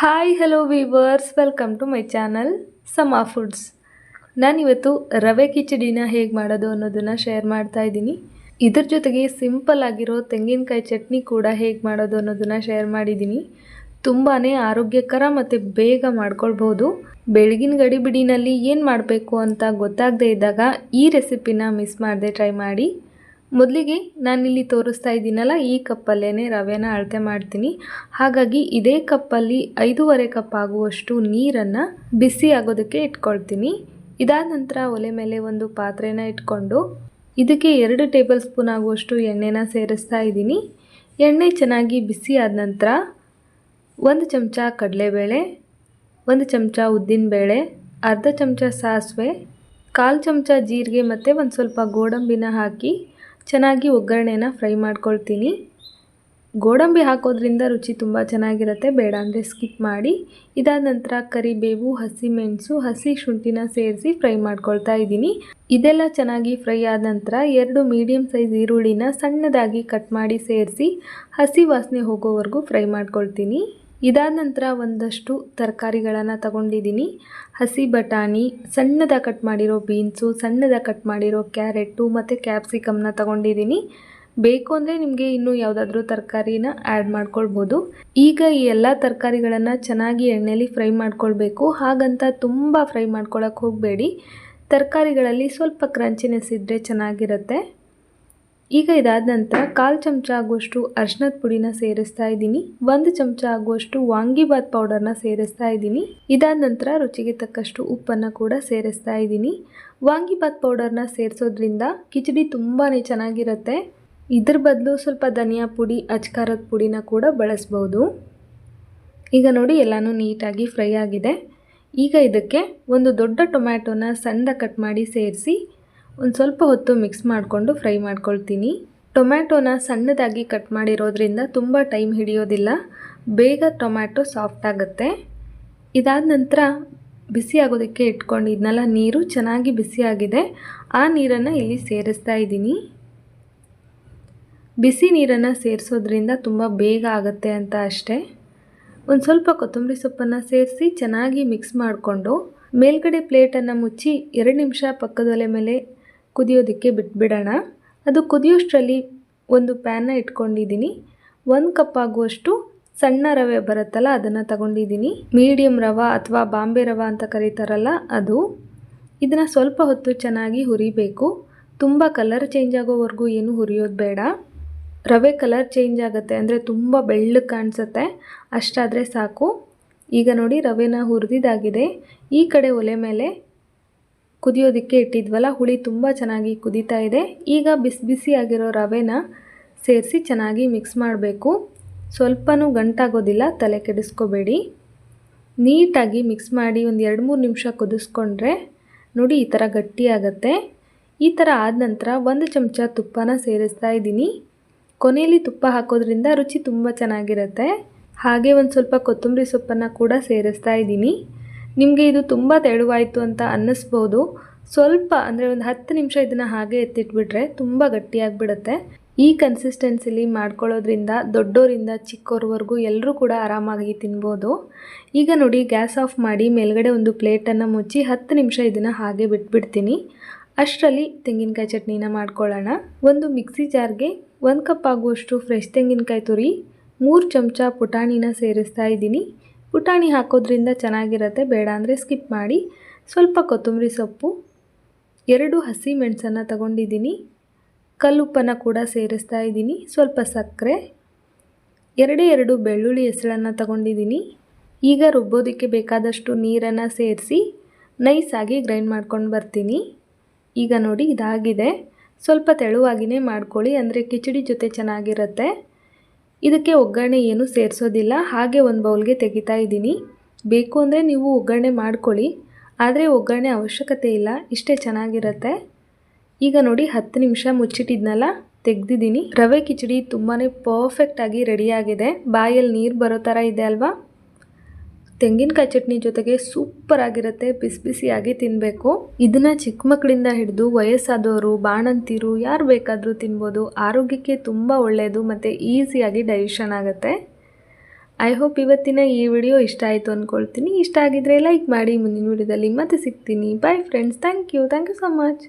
Hi hello viewers welcome to my channel Sama foods ನಾನಿವತ್ತು ರವೆ ಕಿಚಡಿನ ಹೇಗೆ ಮಾಡೋದು ಅನ್ನೋದನ್ನು ಶೇರ್ ಮಾಡ್ತಾ ಇದ್ದೀನಿ. ಇದ್ರ ಜೊತೆಗೆ ಸಿಂಪಲ್ ಆಗಿರೋ ತೆಂಗಿನಕಾಯಿ ಚಟ್ನಿ ಕೂಡ ಹೇಗೆ ಮಾಡೋದು ಅನ್ನೋದನ್ನು ಶೇರ್ ಮಾಡಿದ್ದೀನಿ. ತುಂಬಾ ಆರೋಗ್ಯಕರ ಮತ್ತು ಬೇಗ ಮಾಡ್ಕೊಳ್ಬೋದು ಬೆಳಗಿನ ಗಡಿಬಿಡಿನಲ್ಲಿ ಏನು ಮಾಡಬೇಕು ಅಂತ ಗೊತ್ತಾಗದೇ ಇದ್ದಾಗ ಈ ರೆಸಿಪಿನ ಮಿಸ್ ಮಾಡದೆ ಟ್ರೈ ಮಾಡಿ. ಮೊದಲಿಗೆ ನಾನಿಲ್ಲಿ ತೋರಿಸ್ತಾ ಇದ್ದೀನಲ್ಲ, ಈ ಕಪ್ಪಲ್ಲೇ ರವೆನ ಅಳತೆ ಮಾಡ್ತೀನಿ. ಹಾಗಾಗಿ ಇದೇ ಕಪ್ಪಲ್ಲಿ ಐದೂವರೆ ಕಪ್ ಆಗುವಷ್ಟು ನೀರನ್ನು ಬಿಸಿ ಆಗೋದಕ್ಕೆ ಇಟ್ಕೊಳ್ತೀನಿ. ಇದಾದ ನಂತರ ಒಲೆ ಮೇಲೆ ಒಂದು ಪಾತ್ರೆನ ಇಟ್ಕೊಂಡು ಇದಕ್ಕೆ ಎರಡು ಟೇಬಲ್ ಸ್ಪೂನ್ ಆಗುವಷ್ಟು ಎಣ್ಣೆನ ಸೇರಿಸ್ತಾ ಇದ್ದೀನಿ. ಎಣ್ಣೆ ಚೆನ್ನಾಗಿ ಬಿಸಿ ಆದ ನಂತರ ಒಂದು ಚಮಚ ಕಡಲೆಬೇಳೆ, ಒಂದು ಚಮಚ ಉದ್ದಿನಬೇಳೆ ಅರ್ಧ ಚಮಚ ಸಾಸಿವೆ, ಕಾಲು ಚಮಚ ಜೀರಿಗೆ ಮತ್ತು ಒಂದು ಸ್ವಲ್ಪ ಗೋಡಂಬಿನ ಹಾಕಿ ಚೆನ್ನಾಗಿ ಒಗ್ಗರಣೆನ ಫ್ರೈ ಮಾಡ್ಕೊಳ್ತೀನಿ. ಗೋಡಂಬಿ ಹಾಕೋದ್ರಿಂದ ರುಚಿ ತುಂಬ ಚೆನ್ನಾಗಿರುತ್ತೆ. ಬೇಡ ಅಂದರೆ ಸ್ಕಿಪ್ ಮಾಡಿ. ಇದಾದ ನಂತರ ಕರಿಬೇವು ಹಸಿಮೆಣಸು ಹಸಿ ಶುಂಠಿನ ಸೇರಿಸಿ ಫ್ರೈ ಮಾಡ್ಕೊಳ್ತಾ ಇದ್ದೀನಿ. ಇದೆಲ್ಲ ಚೆನ್ನಾಗಿ ಫ್ರೈ ಆದ ನಂತರ ಎರಡು ಮೀಡಿಯಮ್ ಸೈಜ್ ಈರುಳ್ಳಿನ ಸಣ್ಣದಾಗಿ ಕಟ್ ಮಾಡಿ ಸೇರಿಸಿ ಹಸಿ ವಾಸನೆ ಹೋಗೋವರೆಗೂ ಫ್ರೈ ಮಾಡ್ಕೊಳ್ತೀನಿ. ಇದಾದ ನಂತರ ಒಂದಷ್ಟು ತರಕಾರಿಗಳನ್ನು ತಗೊಂಡಿದ್ದೀನಿ. ಹಸಿ ಬಟಾಣಿ ಸಣ್ಣದಾಗಿ ಕಟ್ ಮಾಡಿರೋ ಬೀನ್ಸು ಸಣ್ಣದಾಗಿ ಕಟ್ ಮಾಡಿರೋ ಕ್ಯಾರೆಟು ಮತ್ತು ಕ್ಯಾಪ್ಸಿಕಮ್ನ ತಗೊಂಡಿದ್ದೀನಿ. ಬೇಕು ಅಂದರೆ ನಿಮಗೆ ಇನ್ನೂ ಯಾವುದಾದ್ರೂ ತರಕಾರಿನ ಆ್ಯಡ್ ಮಾಡ್ಕೊಳ್ಬೋದು. ಈಗ ಈ ಎಲ್ಲ ತರಕಾರಿಗಳನ್ನು ಚೆನ್ನಾಗಿ ಎಣ್ಣೆಯಲ್ಲಿ ಫ್ರೈ ಮಾಡ್ಕೊಳ್ಬೇಕು. ಹಾಗಂತ ತುಂಬ ಫ್ರೈ ಮಾಡ್ಕೊಳಕ್ಕೆ ಹೋಗಬೇಡಿ. ತರಕಾರಿಗಳಲ್ಲಿ ಸ್ವಲ್ಪ ಕ್ರಂಚಿನೆಸ್ ಇದ್ದರೆ ಚೆನ್ನಾಗಿರುತ್ತೆ. ಈಗ ಇದಾದ ನಂತರ ಕಾಲು ಚಮಚ ಆಗುವಷ್ಟು ಅರ್ಶಿನದ ಪುಡಿನ ಸೇರಿಸ್ತಾ ಇದ್ದೀನಿ. ಒಂದು ಚಮಚ ಆಗುವಷ್ಟು ವಾಂಗಿಬಾತ್ ಪೌಡರ್ನ ಸೇರಿಸ್ತಾ ಇದ್ದೀನಿ. ಇದಾದ ನಂತರ ರುಚಿಗೆ ತಕ್ಕಷ್ಟು ಉಪ್ಪನ್ನು ಕೂಡ ಸೇರಿಸ್ತಾ ಇದ್ದೀನಿ. ವಾಂಗಿಬಾತ್ ಪೌಡರ್ನ ಸೇರಿಸೋದ್ರಿಂದ ಕಿಚಡಿ ತುಂಬಾ ಚೆನ್ನಾಗಿರುತ್ತೆ. ಇದ್ರ ಬದಲು ಸ್ವಲ್ಪ ಧನಿಯಾ ಪುಡಿ ಅಚ್ಕಾರದ ಪುಡಿನ ಕೂಡ ಬಳಸ್ಬೋದು. ಈಗ ನೋಡಿ ಎಲ್ಲನೂ ನೀಟಾಗಿ ಫ್ರೈ ಆಗಿದೆ. ಈಗ ಇದಕ್ಕೆ ಒಂದು ದೊಡ್ಡ ಟೊಮ್ಯಾಟೊನ ಸಣ್ಣ ಕಟ್ ಮಾಡಿ ಸೇರಿಸಿ ಒಂದು ಸ್ವಲ್ಪ ಹೊತ್ತು ಮಿಕ್ಸ್ ಮಾಡಿಕೊಂಡು ಫ್ರೈ ಮಾಡ್ಕೊಳ್ತೀನಿ. ಟೊಮ್ಯಾಟೋನ ಸಣ್ಣದಾಗಿ ಕಟ್ ಮಾಡಿರೋದ್ರಿಂದ ತುಂಬ ಟೈಮ್ ಹಿಡಿಯೋದಿಲ್ಲ. ಬೇಗ ಟೊಮ್ಯಾಟೊ ಸಾಫ್ಟ್ ಆಗುತ್ತೆ. ಇದಾದ ನಂತರ ಬಿಸಿ ಆಗೋದಕ್ಕೆ ಇಟ್ಕೊಂಡಿದ್ನಲ್ಲ ನೀರು ಚೆನ್ನಾಗಿ ಬಿಸಿಯಾಗಿದೆ ಆ ನೀರನ್ನು ಇಲ್ಲಿ ಸೇರಿಸ್ತಾ ಇದ್ದೀನಿ. ಬಿಸಿ ನೀರನ್ನು ಸೇರಿಸೋದ್ರಿಂದ ತುಂಬ ಬೇಗ ಆಗುತ್ತೆ ಅಂತ ಅಷ್ಟೇ. ಒಂದು ಸ್ವಲ್ಪ ಕೊತ್ತಂಬರಿ ಸೊಪ್ಪನ್ನು ಸೇರಿಸಿ ಚೆನ್ನಾಗಿ ಮಿಕ್ಸ್ ಮಾಡಿಕೊಂಡು ಮೇಲ್ಗಡೆ ಪ್ಲೇಟನ್ನು ಮುಚ್ಚಿ ಎರಡು ನಿಮಿಷ ಪಕ್ಕದೊಲೆ ಮೇಲೆ ಕುದಿಯೋದಕ್ಕೆ ಬಿಟ್ಬಿಡೋಣ. ಅದು ಕುದಿಯೋಷ್ಟರಲ್ಲಿ ಒಂದು ಪ್ಯಾನ್ನ ಇಟ್ಕೊಂಡಿದ್ದೀನಿ. ಒಂದು ಕಪ್ ಆಗುವಷ್ಟು ಸಣ್ಣ ರವೆ ಬರುತ್ತಲ್ಲ, ಅದನ್ನು ತಗೊಂಡಿದ್ದೀನಿ. ಮೀಡಿಯಮ್ ರವೆ ಅಥವಾ ಬಾಂಬೆ ರವೆ ಅಂತ ಕರೀತಾರಲ್ಲ, ಅದು. ಇದನ್ನು ಸ್ವಲ್ಪ ಹೊತ್ತು ಚೆನ್ನಾಗಿ ಹುರಿಬೇಕು. ತುಂಬ ಕಲರ್ ಚೇಂಜ್ ಆಗೋವರೆಗೂ ಏನು ಹುರಿಯೋದು ಬೇಡ. ರವೆ ಕಲರ್ ಚೇಂಜ್ ಆಗುತ್ತೆ ಅಂದರೆ ತುಂಬ ಬೆಳ್ಳಗೆ ಕಾಣಿಸುತ್ತೆ, ಅಷ್ಟಾದರೆ ಸಾಕು. ಈಗ ನೋಡಿ ರವೆನ ಹುರಿದಿದ್ದಾಗಿದೆ. ಈ ಕಡೆ ಒಲೆ ಮೇಲೆ ಕುದಿಯೋದಕ್ಕೆ ಇಟ್ಟಿದ್ವಲ್ಲ, ಹುಳಿ ತುಂಬ ಚೆನ್ನಾಗಿ ಕುದೀತಾ ಇದೆ. ಈಗ ಬಿಸಿ ಬಿಸಿಯಾಗಿರೋ ರವೆನ ಸೇರಿಸಿ ಚೆನ್ನಾಗಿ ಮಿಕ್ಸ್ ಮಾಡಬೇಕು. ಸ್ವಲ್ಪನೂ ಗಂಟಾಗೋದಿಲ್ಲ, ತಲೆ ಕೆಡಿಸ್ಕೋಬೇಡಿ. ನೀಟಾಗಿ ಮಿಕ್ಸ್ ಮಾಡಿ ಒಂದು ಎರಡು ಮೂರು ನಿಮಿಷ ಕುದಿಸ್ಕೊಂಡ್ರೆ ನೋಡಿ ಈ ಥರ ಗಟ್ಟಿಯಾಗತ್ತೆ ಈ ಥರ ಆದ ನಂತರ ಒಂದು ಚಮಚ ತುಪ್ಪನ ಸೇರಿಸ್ತಾ ಇದ್ದೀನಿ. ಕೊನೆಯಲ್ಲಿ ತುಪ್ಪ ಹಾಕೋದ್ರಿಂದ ರುಚಿ ತುಂಬ ಚೆನ್ನಾಗಿರುತ್ತೆ. ಹಾಗೆ ಒಂದು ಸ್ವಲ್ಪ ಕೊತ್ತಂಬರಿ ಸೊಪ್ಪನ್ನು ಕೂಡ ಸೇರಿಸ್ತಾ ಇದ್ದೀನಿ. ನಿಮಗೆ ಇದು ತುಂಬ ತೆಳುವಾಯಿತು ಅಂತ ಅನ್ನಿಸ್ಬೋದು. ಸ್ವಲ್ಪ ಅಂದರೆ ಒಂದು ಹತ್ತು ನಿಮಿಷ ಇದನ್ನು ಹಾಗೆ ಎತ್ತಿಟ್ಬಿಟ್ರೆ ತುಂಬ ಗಟ್ಟಿಯಾಗಿಬಿಡುತ್ತೆ. ಈ ಕನ್ಸಿಸ್ಟೆನ್ಸಿಲಿ ಮಾಡ್ಕೊಳ್ಳೋದ್ರಿಂದ ದೊಡ್ಡೋರಿಂದ ಚಿಕ್ಕೋರ್ವರೆಗೂ ಎಲ್ಲರೂ ಕೂಡ ಆರಾಮಾಗಿ ತಿನ್ಬೋದು. ಈಗ ನೋಡಿ, ಗ್ಯಾಸ್ ಆಫ್ ಮಾಡಿ ಮೇಲ್ಗಡೆ ಒಂದು ಪ್ಲೇಟನ್ನು ಮುಚ್ಚಿ ಹತ್ತು ನಿಮಿಷ ಇದನ್ನು ಹಾಗೆ ಬಿಟ್ಬಿಡ್ತೀನಿ. ಅಷ್ಟರಲ್ಲಿ ತೆಂಗಿನಕಾಯಿ ಚಟ್ನಿನ ಮಾಡ್ಕೊಳ್ಳೋಣ. ಒಂದು ಮಿಕ್ಸಿ ಜಾರ್ಗೆ ಒಂದು ಕಪ್ ಆಗುವಷ್ಟು ಫ್ರೆಶ್ ತೆಂಗಿನಕಾಯಿ ತುರಿ, ಮೂರು ಚಮಚ ಪುಟಾಣಿನ ಸೇರಿಸ್ತಾ ಇದ್ದೀನಿ. ಪುಟಾಣಿ ಹಾಕೋದ್ರಿಂದ ಚೆನ್ನಾಗಿರುತ್ತೆ, ಬೇಡ ಅಂದರೆ ಸ್ಕಿಪ್ ಮಾಡಿ. ಸ್ವಲ್ಪ ಕೊತ್ತಂಬರಿ ಸೊಪ್ಪು, ಎರಡು ಹಸಿ ಮೆಣಸನ್ನು ತಗೊಂಡಿದ್ದೀನಿ. ಕಲ್ಲುಪ್ಪನ್ನು ಕೂಡ ಸೇರಿಸ್ತಾ ಇದ್ದೀನಿ. ಸ್ವಲ್ಪ ಸಕ್ಕರೆ, ಎರಡೇ ಎರಡು ಬೆಳ್ಳುಳ್ಳಿ ಹೆಸಳನ್ನು ತಗೊಂಡಿದ್ದೀನಿ. ಈಗ ರುಬ್ಬೋದಕ್ಕೆ ಬೇಕಾದಷ್ಟು ನೀರನ್ನು ಸೇರಿಸಿ ನೈಸಾಗಿ ಗ್ರೈಂಡ್ ಮಾಡ್ಕೊಂಡು ಬರ್ತೀನಿ. ಈಗ ನೋಡಿ ಇದಾಗಿದೆ. ಸ್ವಲ್ಪ ತೆಳುವಾಗಿಯೇ ಮಾಡ್ಕೊಳ್ಳಿ, ಅಂದರೆ ಕಿಚಡಿ ಜೊತೆ ಚೆನ್ನಾಗಿರುತ್ತೆ. ಇದಕ್ಕೆ ಒಗ್ಗರಣೆ ಏನು ಸೇರಿಸೋದಿಲ್ಲ, ಹಾಗೆ ಒಂದು ಬೌಲ್ಗೆ ತೆಗಿತಾ ಇದ್ದೀನಿ. ಬೇಕು ಅಂದರೆ ನೀವು ಒಗ್ಗರಣೆ ಮಾಡ್ಕೊಳ್ಳಿ, ಆದರೆ ಒಗ್ಗರಣೆ ಅವಶ್ಯಕತೆ ಇಲ್ಲ, ಇಷ್ಟೇ ಚೆನ್ನಾಗಿರುತ್ತೆ. ಈಗ ನೋಡಿ, ಹತ್ತು ನಿಮಿಷ ಮುಚ್ಚಿಟ್ಟಿದ್ನಲ್ಲ, ತೆಗ್ದಿದ್ದೀನಿ. ರವೆ ಕಿಚಡಿ ತುಂಬಾ ಪರ್ಫೆಕ್ಟಾಗಿ ರೆಡಿಯಾಗಿದೆ ಬಾಯಲ್ಲಿ ನೀರು ಬರೋ ಥರ ಇದೆ ಅಲ್ವಾ? ತೆಂಗಿನಕಾಯಿ ಚಟ್ನಿ ಜೊತೆಗೆ ಸೂಪರ್ ಆಗಿರುತ್ತೆ, ಬಿಸಿ ಬಿಸಿಯಾಗಿ ತಿನ್ನಬೇಕು ಇದನ್ನ ಚಿಕ್ಕ ಮಕ್ಕಳಿಂದ ಹಿಡಿದು ವಯಸ್ಸಾದವರು, ಬಾಣಂತಿರು, ಯಾರು ಬೇಕಾದರೂ ತಿನ್ಬೋದು. ಆರೋಗ್ಯಕ್ಕೆ ತುಂಬ ಒಳ್ಳೆಯದು ಮತ್ತು ಈಸಿಯಾಗಿ ಡೈಜೆಷನ್ ಆಗುತ್ತೆ. ಐ ಹೋಪ್ ಇವತ್ತಿನ ಈ ವಿಡಿಯೋ ಇಷ್ಟ ಆಯಿತು ಅಂದ್ಕೊಳ್ತೀನಿ ಇಷ್ಟ ಆಗಿದ್ರೆ ಲೈಕ್ ಮಾಡಿ, ಮುಂದಿನ ವಿಡಿಯೋದಲ್ಲಿ ಮತ್ತೆ ಸಿಗ್ತೀನಿ. Bye friends thank you thank you so much